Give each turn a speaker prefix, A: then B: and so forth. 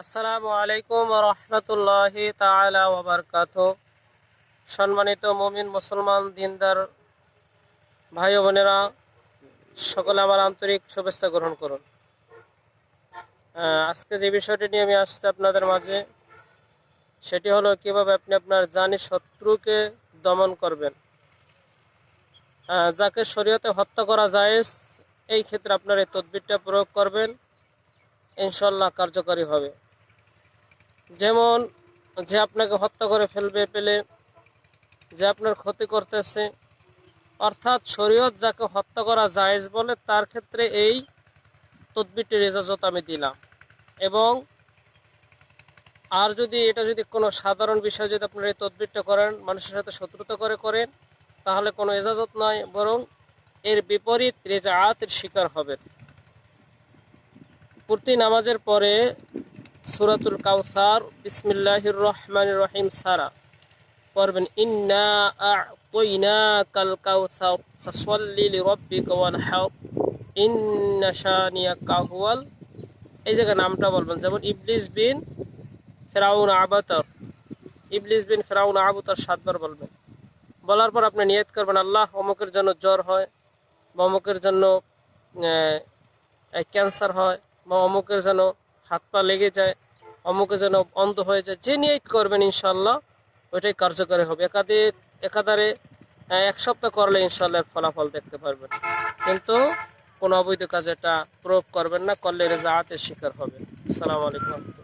A: আসসালামু আলাইকুম রহমতুল্লাহি বারাকাতুহু। সম্মানিত মুমিন মুসলমান দিনদার ভাই বোনেরা, সকলে আমার আন্তরিক শুভেচ্ছা গ্রহণ করুন। আজকে যে বিষয়টি নিয়ে আমি আসছি আপনাদের মাঝে, সেটি হলো কীভাবে আপনি আপনার জানি শত্রুকে দমন করবেন। যাকে শরীয়তে হত্যা করা যায় এই ক্ষেত্রে আপনার এই তদবিরটা প্রয়োগ করবেন। ইনশাল্লাহ কার্যকরী হবে। যেমন যে আপনাকে হত্যা করে ফেলবে, পেলে যে আপনার ক্ষতি করতেছে, অর্থাৎ শরীয়ত যাকে হত্যা করা জায়েজ বলে, তার ক্ষেত্রে এই তদবিরটির ইজাজত আমি দিলাম। এবং আর যদি এটা যদি কোনো সাধারণ বিষয় যদি আপনারা এই তদবিরটা করেন, মানুষের সাথে শত্রুতা করে করেন, তাহলে কোনো এজাজত নয় বরং এর বিপরীত রেজাআতের শিকার হবেন। প্রতি নামাজের পরে সুরাতুল কাউসার বিসমিল্লাহির রহমানির রহিম, সারা। পড়বেন, ইন্না আ'তাইনা কাল কাউসার ফাসাল্লি লিরাব্বিকা ওয়ানহার ইন্না শানিয়াকা হুয়াল। এই জায়গায় নামটা বলবেন, যেমন ইবলিস বিন ফেরাউন আবাতার। ইবলিস বিন ফেরাউন আবুতার সাতবার বলবেন। বলার পর আপনি নিয়ত করবেন, আল্লাহ অমুকের জন্য জ্বর হয় বা অমুকের জন্য ক্যান্সার হয় বা অমুকের যেন হাত পা লেগে যায়, অমুকে যেন অন্ধ হয়ে যায়, যে নিয়ত করবেন ইনশাল্লাহ ওইটাই কার্যকরী হবে। একাধে একাধারে এক সপ্তাহ করলে ইনশাল্লাহ ফলাফল দেখতে পারবেন। কিন্তু কোনো অবৈধ কাজে এটা প্রয়োগ করবেন না, করলে রেজাহাতের শিকার হবে আসসালামু আলাইকুম।